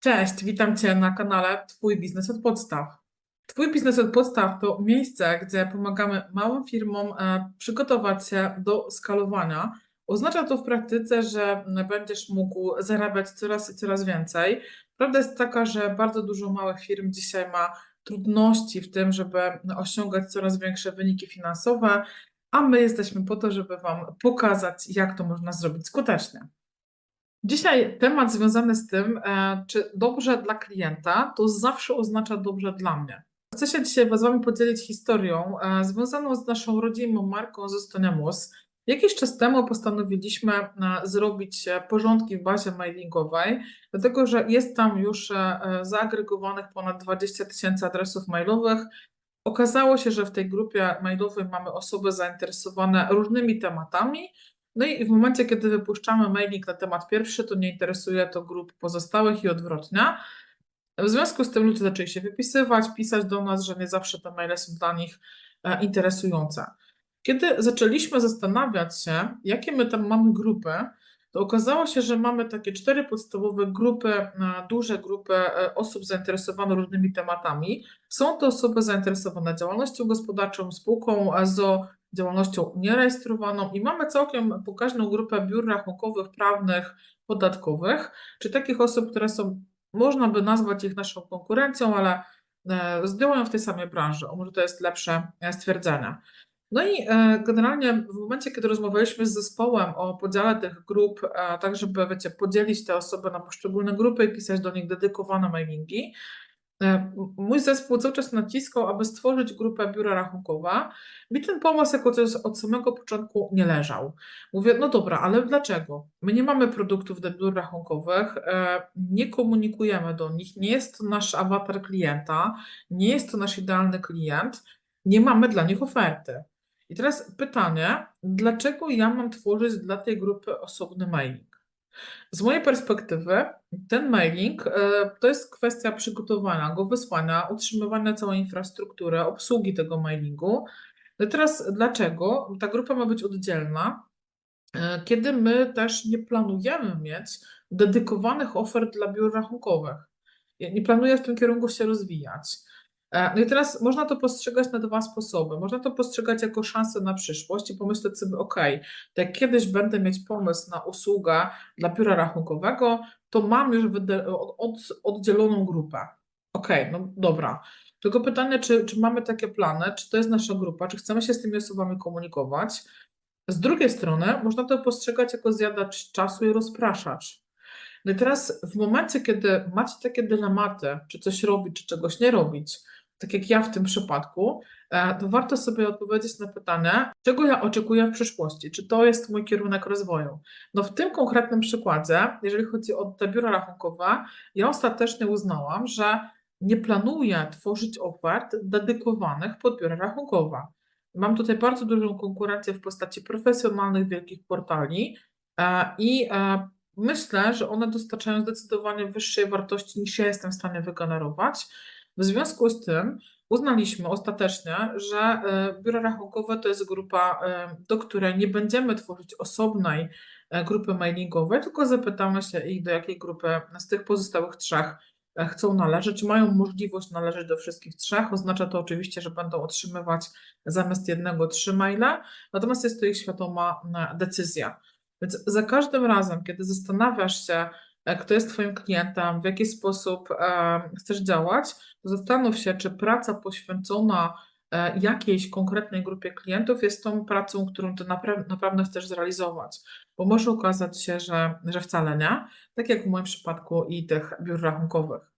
Cześć, witam Cię na kanale Twój biznes od podstaw. Twój biznes od podstaw to miejsce, gdzie pomagamy małym firmom e, przygotować się do skalowania. Oznacza to w praktyce, że będziesz mógł zarabiać coraz i coraz więcej. Prawda jest taka, że bardzo dużo małych firm dzisiaj ma trudności w tym, żeby osiągać coraz większe wyniki finansowe, a my jesteśmy po to, żeby Wam pokazać, jak to można zrobić skutecznie. Dzisiaj temat związany z tym, e, czy dobrze dla klienta, to zawsze oznacza dobrze dla mnie. Chcę się dzisiaj z Wami podzielić historią e, związaną z naszą rodzimą marką Zostania Mus. Jakiś czas temu postanowiliśmy e, zrobić porządki w bazie mailingowej, dlatego że jest tam już zaagregowanych ponad 20 tysięcy adresów mailowych. Okazało się, że w tej grupie mailowej mamy osoby zainteresowane różnymi tematami, no i w momencie, kiedy wypuszczamy mailing na temat pierwszy, to nie interesuje to grup pozostałych i odwrotnie. W związku z tym ludzie zaczęli się wypisywać, pisać do nas, że nie zawsze te maile są dla nich e, interesujące. Kiedy zaczęliśmy zastanawiać się, jakie my tam mamy grupy, to okazało się, że mamy takie cztery podstawowe grupy, e, duże grupy e, osób zainteresowanych różnymi tematami. Są to osoby zainteresowane działalnością gospodarczą, spółką ZO, działalnością nierejestrowaną i mamy całkiem pokaźną grupę biur rachunkowych, prawnych, podatkowych, czy takich osób, które są, można by nazwać ich naszą konkurencją, ale e, działają w tej samej branży. O może to jest lepsze e, stwierdzenie. No i e, generalnie w momencie, kiedy rozmawialiśmy z zespołem o podziale tych grup, tak żeby wiecie, podzielić te osoby na poszczególne grupy i pisać do nich dedykowane mailingi, mój zespół cały czas naciskał, aby stworzyć grupę biura rachunkowa. Mi ten pomysł jako coś od samego początku nie leżał. Mówię, no dobra, ale dlaczego? My nie mamy produktów do biur rachunkowych, e, nie komunikujemy do nich, nie jest to nasz awatar klienta, nie jest to nasz idealny klient, nie mamy dla nich oferty. I teraz pytanie, dlaczego ja mam tworzyć dla tej grupy osobny mailing? Z mojej perspektywy, ten mailing e, to jest kwestia przygotowania go, wysłania, utrzymywania całej infrastruktury, obsługi tego mailingu. No teraz dlaczego ta grupa ma być oddzielna, e, kiedy my też nie planujemy mieć dedykowanych ofert dla biur rachunkowych? Nie planuję w tym kierunku się rozwijać. E, no i teraz można to postrzegać na dwa sposoby. Można to postrzegać jako szansę na przyszłość i pomyśleć sobie, ok, to jak kiedyś będę mieć pomysł na usługę dla biura rachunkowego, to mam już oddzieloną grupę. Ok, no dobra. Tylko pytanie, czy, czy mamy takie plany, czy to jest nasza grupa, czy chcemy się z tymi osobami komunikować. Z drugiej strony można to postrzegać jako zjadacz czasu i rozpraszacz. No i teraz w momencie, kiedy macie takie dylematy, czy coś robić, czy czegoś nie robić, tak jak ja w tym przypadku, e, to warto sobie odpowiedzieć na pytanie, czego ja oczekuję w przyszłości, czy to jest mój kierunek rozwoju. No w tym konkretnym przykładzie, jeżeli chodzi o te biura rachunkowe, ja ostatecznie uznałam, że nie planuję tworzyć ofert dedykowanych pod biura rachunkowe. Mam tutaj bardzo dużą konkurencję w postaci profesjonalnych wielkich portali e, i e, myślę, że one dostarczają zdecydowanie wyższej wartości niż ja jestem w stanie wygenerować. W związku z tym uznaliśmy ostatecznie, że e, biura rachunkowe to jest grupa, e, do której nie będziemy tworzyć osobnej e, grupy mailingowej, tylko zapytamy się ich, do jakiej grupy z tych pozostałych trzech chcą należeć, mają możliwość należeć do wszystkich trzech. Oznacza to oczywiście, że będą otrzymywać zamiast jednego trzy maile, natomiast jest to ich świadoma decyzja. Więc za każdym razem, kiedy zastanawiasz się, kto jest Twoim klientem, w jaki sposób e, chcesz działać, to zastanów się, czy praca poświęcona e, jakiejś konkretnej grupie klientów jest tą pracą, którą Ty naprawdę chcesz zrealizować. Bo może okazać się, że, że wcale nie, tak jak w moim przypadku i tych biur rachunkowych.